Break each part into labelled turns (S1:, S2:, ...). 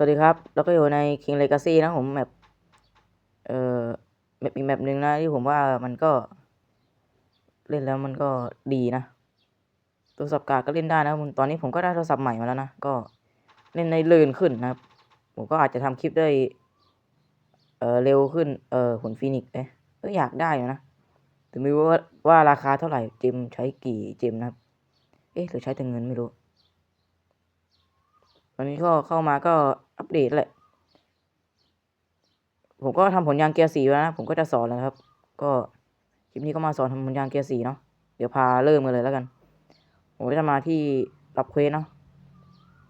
S1: สวัสดีครับ แล้วก็อยู่ใน King Legacy นะผมแบบเอ่อแบบอีกแบบหนึ่งนะที่ผมว่ามันก็ เล่นแล้วมันก็ดีนะโทรศัพท์กาก็เล่นได้นะผมตอนนี้ผมก็ได้โทรศัพท์ใหม่มาแล้วนะก็เล่นในลื่นขึ้นนะครับ ผมก็อาจจะทำคลิปได้เออเร็วขึ้นเออผลฟีนิกซ์เอ๊ะก็อยากได้นะแต่ไม่รู้ว่าว่าราคาเท่าไหร่เจมใช้กี่เจมนะครับ เอ๊ะหรือใช้แต่เงินไม่รู้วันนี้ก็เข้ามาก็ อัปเดตแหละ ผมก็ทำผลยางเกียร์สีแล้วนะ ผมก็จะสอนแล้วครับ ก็คลิปนี้ก็มาสอนทำผลยางเกียร์สีเนาะ เดี๋ยวพาเริ่มกันเลยแล้วกัน ผมก็จะมาที่รับเควสเนาะ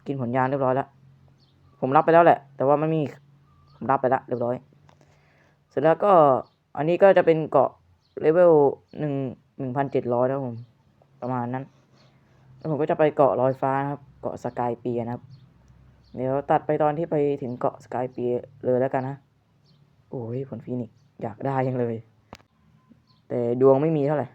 S1: กินผลยางเรียบร้อยแล้ว ผมรับไปแล้วแหละ แต่ว่าไม่มี ผมรับไปแล้วเรียบร้อย เสร็จแล้วก็ อันนี้ก็จะเป็นเกาะเลเวลหนึ่งหนึ่งพันเจ็ดร้อยนะผม ประมาณนั้น แล้วผมก็จะไปเกาะลอยฟ้านะครับ เกาะสกายเปียนะครับ เดี๋ยวตัดไปตอนที่ไปถึงเกาะสกายเปียเลยแล้วกันนะ โอ้ยผลฟีนิกอยากได้ยังเลย แต่ดวงไม่มีเท่าไหร่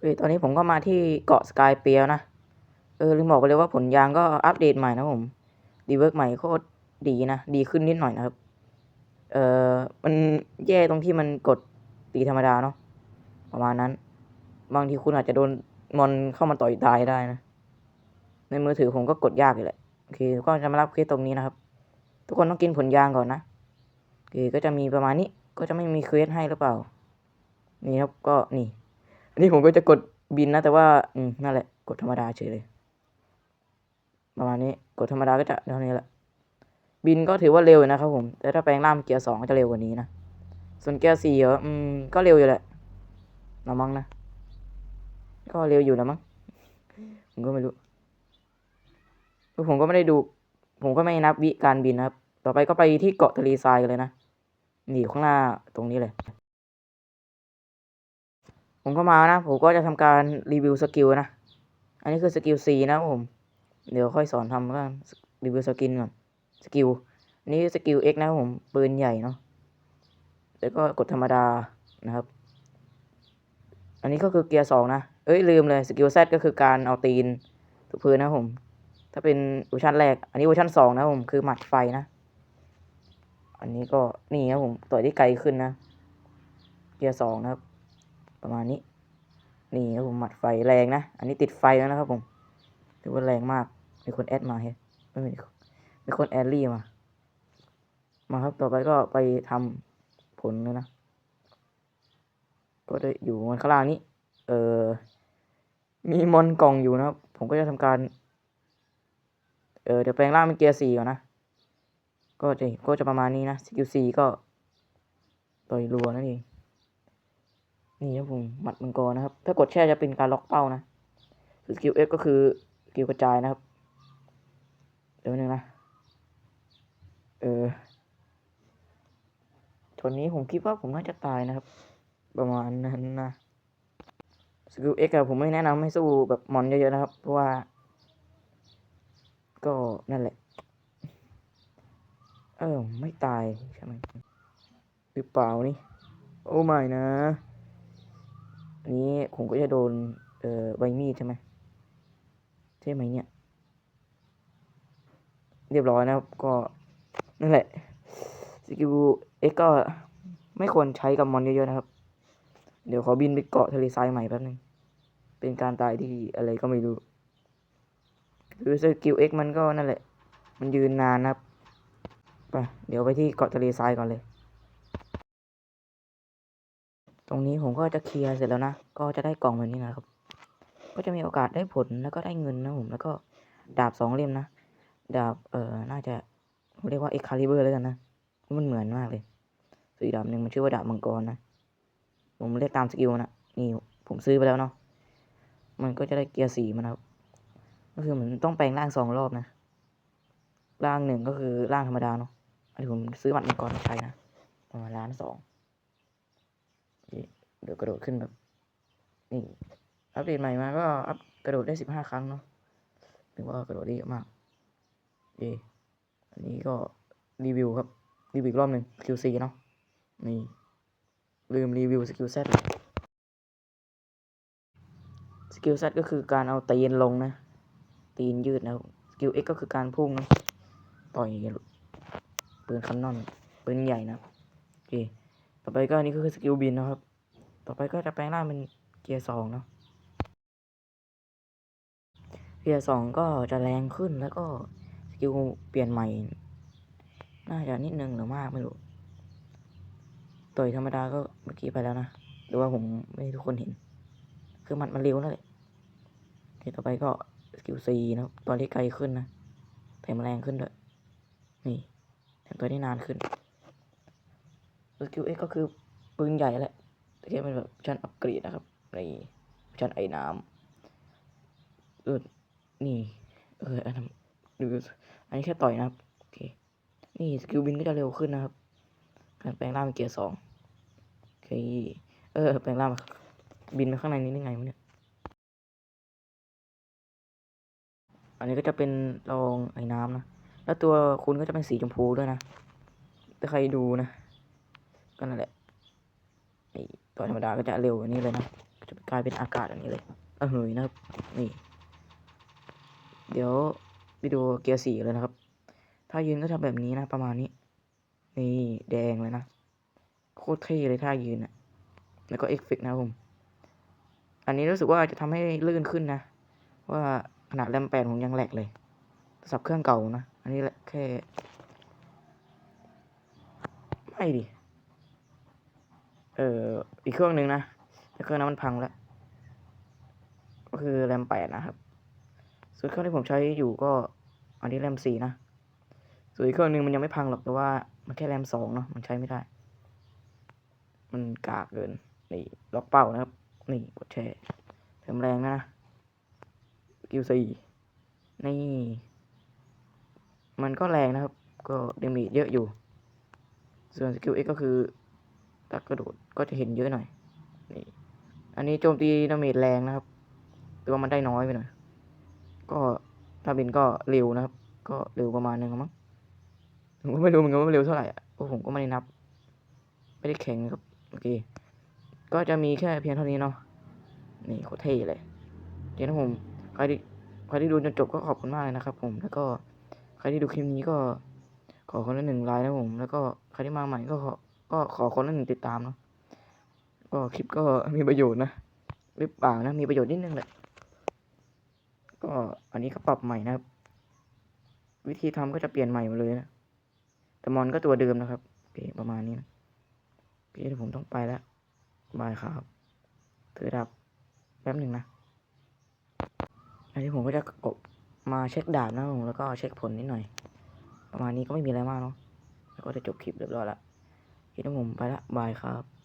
S1: เอ้ยตอนนี้ผมก็มาที่เกาะสกายเปียนะ เออลืมบอกไปเลยว่าผลยางก็อัปเดตใหม่นะผม ดีเวิร์กใหม่โคตรดีนะ ดีขึ้นนิดหน่อยนะครับ เออมันแย่ตรงที่มันกดตีธรรมดาเนาะประมาณนั้น บางทีคุณอาจจะโดนมอนเข้ามาต่อยตายได้นะ ในมือถือผมก็กดยากอยู่แหละโอเคก็จะมารับเคสตรงนี้นะครับ ทุกคนต้องกินผลยางก่อนนะโอเคก็จะมีประมาณนี้ก็จะไม่มีเควสให้หรือเปล่า นี่ครับก็นี่อันนี้ผมก็จะกดบินนะ แต่ว่าอืมนั่นแหละ กดธรรมดาเฉยเลย ประมาณนี้กดธรรมดาก็จะเท่านี้แหละ บินก็ถือว่าเร็วอยู่นะครับผม แต่ถ้าแปลงร่างเกียร์สองก็จะเร็วกว่านี้นะ ส่วนเกียร์สี่เหรออืมก็เร็วอยู่แหละละมั้งนะ ก็เร็วอยู่แล้วมั้ง ผมก็ไม่รู้ ผมก็ไม่ได้ดู ผมก็ไม่นับวิการบินนะครับ ต่อไปก็ไปที่เกาะทะเลทรายกันเลยนะ นี่ข้างหน้าตรงนี้เลย ผมก็มานะ ผมก็จะทำการรีวิวสกิลนะ อันนี้คือสกิล C นะผม เดี๋ยวค่อยสอนทำก็รีวิวสกินก่อน สกิลอันนี้สกิล X นะครับผม ปืนใหญ่เนาะแล้วก็กดธรรมดานะครับ อันนี้ก็คือเกียร์สองนะ เอ้ยลืมเลยสกิล Z ก็คือการเอาตีนถูกพื้นนะผม ถ้าเป็นเวอร์ชันแรก อันนี้เวอร์ชันสองนะผมคือหมัดไฟนะ อันนี้ก็นี่ครับผมต่อยได้ไกลขึ้นนะ เกียร์สองนะครับ ประมาณนี้ นี่ครับผมหมัดไฟแรงนะ อันนี้ติดไฟแล้วนะครับผมถือว่าแรงมากมีคนแอดมาเฮ้ยไม่มี มีคนแอดลี่มา มาครับต่อไปก็ไปทำผลเลยนะ ก็จะอยู่บนข้างล่างนี้ เออมีมอนกล่องอยู่นะครับ ผมก็จะทำการ เออเดี๋ยวแปลงร่างเป็นเกียร์สี่ก่อนนะ ก็จะก็จะประมาณนี้นะสกิลสี่ก็ต่อยรัวนั่นเองนี่ครับผมหมัดมังกรนะครับ ถ้ากดแช่จะเป็นการล็อกเป้านะสกิลเอฟก็คือสกิลกระจายนะครับ เดี๋ยวนึงนะ เออชนนี้ผมคิดว่าผมน่าจะตายนะครับ ประมาณนั้นนะสกิลเอ็กอะผมไม่แนะนำให้สู้แบบมอนเยอะๆนะครับ เพราะว่า ก็นั่นแหละ เออ ไม่ตายใช่ไหมหรือเปล่านี่ โอ้ไม่นะ อันนี้ผมก็จะโดน เอ่อใบมีดใช่ไหมใช่ไหมเนี่ย เรียบร้อยนะครับก็ นั่นแหละสกิลเอ็กก็ไม่ควรใช้กับมอนเยอะๆนะครับ เดี๋ยวขอบินไปเกาะทะเลทรายใหม่แป๊บนึง เป็นการตายที่อะไรก็ไม่รู้คือสกิลเอ็กมันก็นั่นแหละ มันยืนนานนะครับไปเดี๋ยวไปที่เกาะทะเลทรายก่อนเลย ตรงนี้ผมก็จะเคลียร์เสร็จแล้วนะ ก็จะได้กล่องแบบนี้นะครับ ก็จะมีโอกาสได้ผลแล้วก็ได้เงินนะผม แล้วก็ดาบสองเล่มนะ ดาบเอ่อ น่าจะ ผมเรียกว่าเอ็กคาลิเบอร์แล้วกันนะเพราะมันเหมือนมากเลยส่วนอีกดาบหนึ่งมันชื่อว่าดาบมังกรนะ ผมเรียกตามสกิลนะนี่ผมซื้อไปแล้วเนาะมันก็จะได้เกียร์สี่มันครับก็คือเหมือนต้องแปลงร่างสองรอบนะร่างหนึ่งก็คือร่างธรรมดาเนาะอันนี้ผมซื้อบัตรมังกรมาใช้นะประมาณล้านสองเดี๋ยวกระโดดขึ้นแบบนี่อัปเดตใหม่มาก็อัพกระโดดได้สิบห้าครั้งเนาะถือว่ากระโดดได้เยอะมากเอ อันนี้ก็รีวิวครับ รีวิวอีกรอบหนึ่ง QC เนาะ นี่ ลืมรีวิวสกิลเซตสกิลเซตก็คือการเอาตีนลงนะ ตีนยืดนะสกิล X ก็คือการพุ่งนะ ต่อยปืนคันนอนปืนใหญ่นะ โอเค ต่อไปก็อันนี้ก็คือสกิลบินนะครับ ต่อไปก็จะแปลงร่างเป็นเกียร์สองเนาะเกียร์สองก็จะแรงขึ้นแล้วก็ กิลเปลี่ยนใหม่ น่าจะนิดนึงหรือมากไม่รู้ต่อยธรรมดาก็เมื่อกี้ไปแล้วนะหรือว่าผมไม่ให้ทุกคนเห็น คือมันมันเร็วแล้วแหละโอเคต่อไปก็สกิลซีนะครับตัวที่ไกลขึ้นนะแถมแรงขึ้นด้วยนี่แถมตัวที่นานขึ้นสกิลเอ็กก็คือปืนใหญ่แหละแต่แค่เป็นแบบชั้นอัปเกรดนะครับในชั้นไอ้น้ำเออนี่ เอออันนั้น ดูอันนี้แค่ต่อยนะครับโอเคนี่สกิลบินก็จะเร็วขึ้นนะครับการแปลงร่างเป็นเกียร์สองโอเคเออแปลงร่างบินไปข้างในนี้ได้ไงวะเนี่ยอันนี้ก็จะเป็นรองไอ้น้ำนะ แล้วตัวคุณก็จะเป็นสีชมพูด้วยนะถ้าใครดูนะ ก็นั่นแหละไอตัวธรรมดาก็จะเร็วอันนี้เลยนะ จะกลายเป็นอากาศอันนี้เลยเออเฮยนะครับ นี่ เดี๋ยว ไปดูเกียร์สี่เลยนะครับ ถ้ายืนก็ทำแบบนี้นะ ประมาณนี้ นี่แดงเลยนะ โคตรเท่เลยท่ายืนอะแล้วก็เอฟเฟกต์นะผม อันนี้รู้สึกว่าจะทำให้ลื่นขึ้นนะ ว่าขนาดแรมแปดผมยังแหลกเลยโทรศัพท์เครื่องเก่านะ อันนี้แหละแค่ ไม่ดิ เอ่อ อีกเครื่องหนึ่งนะแต่เครื่องนั้นมันพังแล้ว ก็คือแรมแปดนะครับ ส่วนเครื่องที่ผมใช้อยู่ก็อันนี้แรมสี่นะส่วนอีกเครื่องหนึ่งมันยังไม่พังหรอกแต่ว่ามันแค่แรมสองเนาะมันใช้ไม่ได้ มันกากเกินนี่ล็อกเป้านะครับ นี่กดแชร์เติมแรงนะนะกิวสี่นี่ มันก็แรงนะครับ ก็เดเมจเยอะอยู่ ส่วนสกิล X ก็คือถ้ากระโดดก็จะเห็นเยอะหน่อยนี่อันนี้โจมตีดาเมจแรงนะครับ แต่ว่ามันได้น้อยไปหน่อย ก็ถ้าบินก็เร็วนะครับ ก็เร็วประมาณนึงมั้งผมก็ไม่รู้เหมือนกันว่าเร็วเท่าไหร่อะเพราะผมก็ไม่ได้นับ ไม่ได้แข่งครับโอเคก็จะมีแค่เพียงเท่านี้เนาะนี่โคตรเท่เลยเดี๋ยวนะผมใครที่ใครที่ดูจนจบก็ขอบคุณมากเลยนะครับ ผมแล้วก็ใครที่ดูคลิปนี้ก็ขอคนละหนึ่งไลค์นะผม แล้วก็ใครที่มาใหม่ก็ขอก็ขอคนละหนึ่งติดตามเนาะก็คลิปก็มีประโยชน์นะหรือเปล่านะมีประโยชน์นิดนึงแหละ ก็อันนี้เขาปรับใหม่นะครับ วิธีทำก็จะเปลี่ยนใหม่หมดเลยนะแต่มอนก็ตัวเดิมนะครับโอเคประมาณนี้นะโอเคเดี๋ยวผมต้องไปแล้วบายครับถือดับแป๊บหนึ่งนะ อันนี้ผมก็จะกดมาเช็คดาบนะผมแล้วก็เช็คผลนิดหน่อย ประมาณนี้ก็ไม่มีอะไรมากเนาะแล้วก็จะจบคลิปเรียบร้อยละโอเคเดี๋ยวผมไปละบายครับ